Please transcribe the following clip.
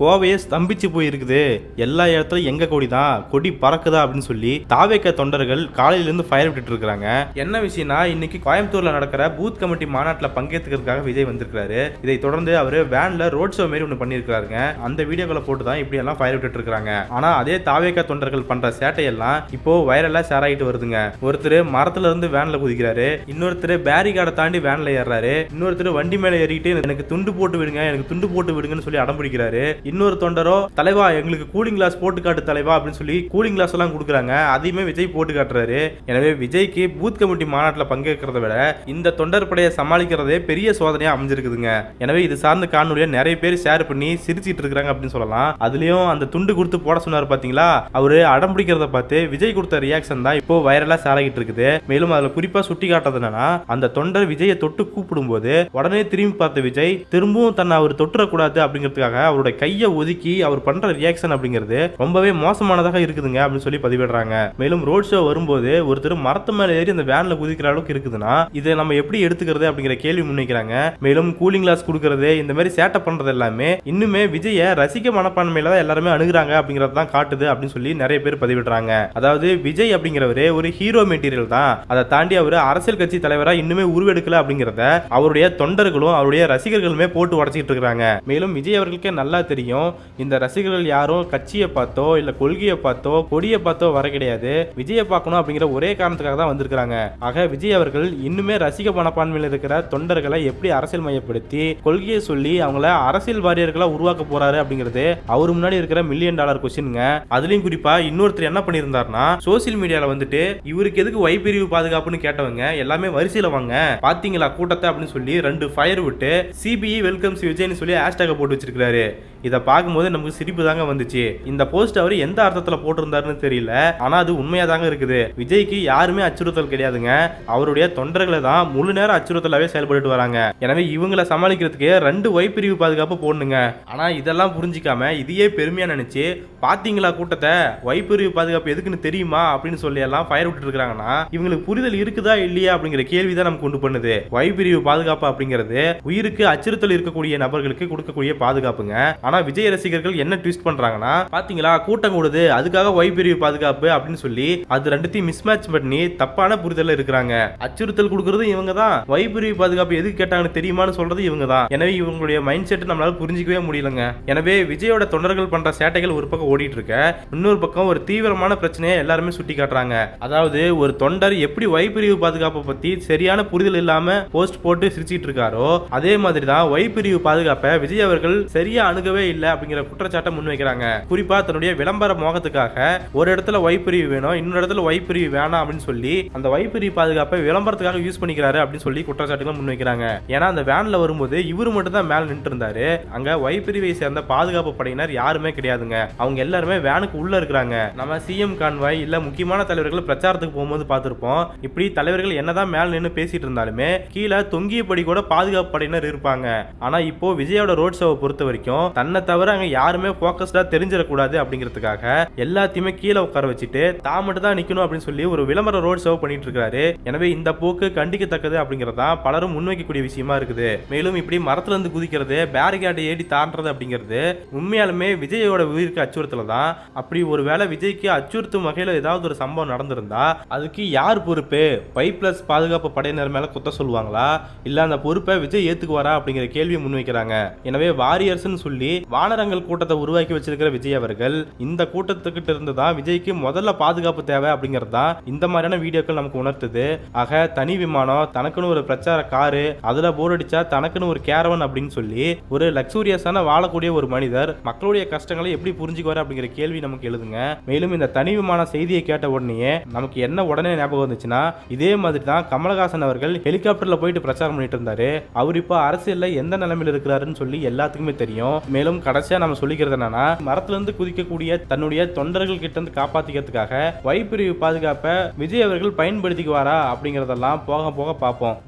கோவையே ஸ்தம்பிச்சு போயிருக்குது. எல்லா இடத்துலையும் எங்க கொடி தான் கொடி பறக்குதா அப்படின்னு சொல்லி தாவேக்க தொண்டர்கள் காலையிலேருந்து ஃபயர் விட்டுட்டு இருக்காங்க என்ன விஷயம்னா இன்னைக்கு கோயம்புத்தூர்ல நடக்கிற பூத் கமிட்டி மாநாட்டில் பங்கேற்றுக்கிறதுக்காக விஜய் வந்திருக்காரு இதை தொடர்ந்து அவர் வேன்ல ரோட் ஷோ மாரி ஒன்று பண்ணியிருக்காருங்க அந்த வீடியோக்களை போட்டு தான் இப்படி எல்லாம் ஃபயர் விட்டுட்டு இருக்காங்க ஆனா அதே தாவேக்க தொண்டர்கள் பண்ற சேட்டையெல்லாம் இப்போ வைரலா ஷேர் ஆகிட்டு வருதுங்க. ஒருத்தர் மரத்துல இருந்து வேன்ல குதிக்கிறாரு. இன்னொருத்தர் பேரிகார்டை தாண்டி வேன்ல ஏறாரு இன்னொருத்தர் வண்டி மேல ஏறிட்டு எனக்கு துண்டு போட்டு விடுங்க எனக்கு துண்டு போட்டு விடுங்கன்னு சொல்லி அடம் பிடிக்கிறாரு. இன்னொரு தொண்டரோ தலைவா எங்களுக்கு கூலிங் கிளாஸ் போட்டு காட்டு தலைவா அப்படின்னு சொல்லி கூலிங் கிளாஸ் எல்லாம் கொடுக்குறாங்க. அதையுமே விஜய் போட்டு காட்டுறாரு. எனவே விஜய்க்கு பூத் கமிட்டி மாநாட்டில் பங்கேற்கிறத விட இந்த தொண்டர் படையை சமாளிக்கிறதே பெரிய சோதனையா அமைஞ்சிருக்குதுங்க. எனவே இது சார்ந்த காணொலியை நிறைய பேர் ஷேர் பண்ணி சிரிச்சிட்டு இருக்கிறாங்க அப்படின்னு சொல்லலாம். அதுலயும் அந்த துண்டு கொடுத்து போட சொன்னார் பாத்தீங்களா? அவரு அடம் பிடிக்கிறத பார்த்து விஜய் கொடுத்த ரியாக்ஷன் தான் இப்போ வைரலா ஷேர் இருக்குது. மேலும் அதுல குறிப்பா சுட்டி காட்டுறது என்னன்னா அந்த தொண்டர் விஜயை தொட்டு கூப்பிடும் போது உடனே திரும்பி பார்த்த விஜய் திரும்பவும் தன்னை அவர் தொட்டுறக்கூடாது அப்படிங்கிறதுக்காக அவருடைய கை கையை ஒதுக்கி அவர் பண்ற ரியாக்ஷன் அப்படிங்கிறது ரொம்பவே மோசமானதாக இருக்குதுங்க அப்படின்னு சொல்லி பதிவிடுறாங்க. மேலும் ரோட் ஷோ வரும்போது ஒருத்தர் மரத்து மேல ஏறி அந்த வேன்ல குதிக்கிற அளவுக்கு இருக்குதுன்னா இதை நம்ம எப்படி எடுத்துக்கிறது அப்படிங்கிற கேள்வி முன்வைக்கிறாங்க. மேலும் கூலிங் கிளாஸ் கொடுக்கறது இந்த மாதிரி சேட்டை பண்றது எல்லாமே இன்னுமே விஜய ரசிக்க மனப்பான்மையில தான் எல்லாருமே அணுகுறாங்க அப்படிங்கறது தான் காட்டுது அப்படின்னு சொல்லி நிறைய பேர் பதிவிடுறாங்க. அதாவது விஜய் அப்படிங்கிறவரு ஒரு ஹீரோ மெட்டீரியல் தான். அதை தாண்டி அவர் அரசியல் கட்சி தலைவரா இன்னுமே உருவெடுக்கல அப்படிங்கிறத அவருடைய தொண்டர்களும் அவருடைய ரசிகர்களுமே போட்டு உடச்சிட்டு இருக்காங்க மேலும் விஜய் அவர்களுக்கே நல்லா தெரியும். இந்த ரசிகர்கள் யாரும் கட்சியை பார்த்தோ இல்ல கொள்கையை பார்த்தோ கொடியை பார்த்தோ வர கிடையாது. விஜயை பார்க்கணும் அப்படிங்கிற ஒரே காரணத்துக்காக தான் வந்திருக்கிறாங்க. ஆக விஜய் அவர்கள் இன்னுமே ரசிக மனப்பான்மையில் இருக்கிற தொண்டர்களை எப்படி அரசியல் மையப்படுத்தி கொள்கையை சொல்லி அவங்கள அரசியல் வாரியர்களா உருவாக்க போறாரு அப்படிங்கிறது அவர் முன்னாடி இருக்கிற மில்லியன் டாலர் கொஸ்டின்ங்க அதுலயும் குறிப்பா இன்னொருத்தர் என்ன பண்ணியிருந்தாருன்னா சோசியல் மீடியால வந்துட்டு இவருக்கு எதுக்கு வைப்பிரிவு பாதுகாப்புன்னு கேட்டவங்க? எல்லாமே வரிசையில வாங்க. பாத்தீங்களா கூட்டத்தை? அப்படின்னு சொல்லி ரெண்டு ஃபயர் விட்டு சிபிஇ வெல்கம்ஸ் விஜய்னு சொல்லி ஹேஷ்டேக் போட்டு வச்சிருக்காரு இதை பார்க்கும்போது நமக்கு சிரிப்பு தாங்க வந்துச்சு. இந்த போஸ்ட் அவர் எந்த அர்த்தத்துல போட்டிருந்தாருன்னு தெரியல. ஆனா அது உண்மையா தாங்க இருக்குது. விஜய்க்கு யாருமே அச்சுறுத்தல் கிடையாதுங்க. அவருடைய தொண்டர்களை தான் முழு நேரம் அச்சுறுத்தலாவே செயல்பட்டு வராங்க. எனவே இவங்களை சமாளிக்கிறதுக்கு ரெண்டு வைப்பிரிவு பாதுகாப்பு போடணுங்க. ஆனா இதெல்லாம் புரிஞ்சிக்காம இதையே பெருமையா நினைச்சு பாத்தீங்களா கூட்டத்தை? வைப்பிரிவு பாதுகாப்பு எதுக்குன்னு தெரியுமா? அப்படின்னு சொல்லி எல்லாம் ஃபயர் விட்டு இருக்கிறாங்கன்னா இவங்களுக்கு புரிதல் இருக்குதா இல்லையா அப்படிங்கிற கேள்வி தான் நமக்கு கொண்டு பண்ணுது. வைப்பிரிவு பாதுகாப்பு அப்படிங்கிறது உயிருக்கு அச்சுறுத்தல் இருக்கக்கூடிய நபர்களுக்கு கொடுக்கக்கூடிய பாதுகாப்புங்க. ஆனா விஜய் ரசிகர்கள் என்ன ட்விஸ்ட் பண்றாங்கன்னா பாத்தீங்களா கூட்டம் கூடுது அதுக்காக ஒய் பிரிவு பாதுகாப்பு அப்படின்னு சொல்லி அது ரெண்டுத்தையும் மிஸ்மேட்ச் பண்ணி தப்பான புரிதல்ல இருக்கிறாங்க. அச்சுறுத்தல் கொடுக்கறது இவங்க தான் ஒய் பிரிவு பாதுகாப்பு எதுக்கு கேட்டாங்கன்னு தெரியுமான்னு சொல்றது இவங்க தான் எனவே இவங்களுடைய மைண்ட் செட் நம்மளால புரிஞ்சிக்கவே முடியலங்க. எனவே விஜயோட தொண்டர்கள் பண்ற சேட்டைகள் ஒரு பக்கம் ஓடிட்டு இருக்க இன்னொரு பக்கம் ஒரு தீவிரமான பிரச்சனையை எல்லாருமே சுட்டி காட்டுறாங்க. அதாவது ஒரு தொண்டர் எப்படி ஒய் பிரிவு பாதுகாப்பை பத்தி சரியான புரிதல் இல்லாம போஸ்ட் போட்டு சிரிச்சிட்டு இருக்காரோ அதே மாதிரி தான் ஒய் பிரிவு பாதுகாப்பை விஜய் அவர்கள் சரியா அணுகவே இல்லை. அப்படிங்கிற குற்றச்சாட்டை முன்வைக்கிறாங்க. குறிப்பா தன்னுடைய விளம்பர மோகத்துக்காக ஒரு இடத்துல வைப்பிரிவு வேணும் இன்னொரு இடத்துல ஒய் வேணாம் அப்படின்னு சொல்லி அந்த ஒய் பாதுகாப்பை விளம்பரத்துக்காக யூஸ் பண்ணிக்கிறாரு அப்படின்னு சொல்லி குற்றச்சாட்டுகள் முன்வைக்கிறாங்க. ஏன்னா அந்த வேன்ல வரும்போது இவரு மட்டும் தான் மேல நின்று இருந்தாரு அங்க வைப்பிரிவை சேர்ந்த பாதுகாப்பு படையினர் யாருமே கிடையாதுங்க. அவங்க எல்லாருமே வேனுக்கு உள்ள இருக்கிறாங்க. நம்ம சிஎம் கான்வாய் இல்ல முக்கியமான தலைவர்கள் பிரச்சாரத்துக்கு போகும்போது பார்த்திருப்போம். இப்படி தலைவர்கள் என்னதான் மேல நின்று பேசிட்டு இருந்தாலுமே கீழே தொங்கியபடி கூட பாதுகாப்பு படையினர் இருப்பாங்க. ஆனா இப்போ விஜயோட ரோட் ஷோவை பொறுத்த வரைக்கும் தன்னை தவிர அங்க யாருமே போக்கஸ்டா தெரிஞ்சிடக்கூடாது அப்படிங்கிறதுக்காக எல்லாத்தையுமே கீழே உட்கார வச்சுட்டு தான் மட்டும் தான் நிக்கணும் அப்படின்னு சொல்லி ஒரு விளம்பர ரோடு சேவ் பண்ணிட்டு இருக்காரு எனவே இந்த போக்கு கண்டிக்கத்தக்கது அப்படிங்கறதா பலரும் முன்வைக்கக்கூடிய விஷயமா இருக்குது. மேலும் இப்படி மரத்துல இருந்து குதிக்கிறது பேரிகார்டை ஏடி தாண்டது அப்படிங்கிறது உண்மையாலுமே விஜயோட உயிருக்கு அச்சுறுத்தல தான். அப்படி ஒரு வேளை விஜய்க்கு அச்சுறுத்தும் வகையில ஏதாவது ஒரு சம்பவம் நடந்திருந்தா அதுக்கு யார் பொறுப்பு? பை பிளஸ் பாதுகாப்பு படையினர் மேல குத்த சொல்லுவாங்களா? இல்ல அந்த பொறுப்பை விஜய் ஏத்துக்குவாரா அப்படிங்கிற கேள்வியை முன்வைக்கிறாங்க. எனவே வாரியர்ஸ்னு சொல்லி வானரங்கள் கூட்டத்தை உருவாக்கி வச்சிருக்கிற விஜய் அவர்கள் இந்த கூட்டத்துக்கிட்ட இருந்து தான் விஜய்க்கு முதல்ல பாதுகாப்பு தேவை அப்படிங்கிறது தான் இந்த மாதிரியான வீடியோக்கள் நமக்கு உணர்த்துது. ஆக தனி விமானம் தனக்குன்னு ஒரு பிரச்சார காரு அதுல போர் அடிச்சா தனக்குன்னு ஒரு கேரவன் அப்படின்னு சொல்லி ஒரு லக்ஸூரியஸான வாழக்கூடிய ஒரு மனிதர் மக்களுடைய கஷ்டங்களை எப்படி புரிஞ்சுக்குவாரு அப்படிங்கிற கேள்வி நமக்கு எழுதுங்க. மேலும் இந்த தனி விமான செய்தியை கேட்ட உடனே நமக்கு என்ன உடனே ஞாபகம் வந்துச்சுன்னா இதே மாதிரி தான் கமலஹாசன் அவர்கள் ஹெலிகாப்டர்ல போயிட்டு பிரச்சாரம் பண்ணிட்டு இருந்தாரு. அவர் இப்போ அரசியல்ல எந்த நிலைமையில் இருக்கிறாருன்னு சொல்லி எல்லாத்துக்குமே தெரியும். மேலும் கடைசியா நம்ம சொல்லிக்கிறது என்னன்னா மரத்திலிருந்து குதிக்கக்கூடிய தன்னுடைய தொண்டர்கள் கிட்ட இருந்து காப்பாத்திக்கிறதுக்காக வைப்பிரிவு பாதுகாப்பை விஜய் அவர்கள் பயன்படுத்திக்குவாரா அப்படிங்கறதெல்லாம் போக போக பார்ப்போம்.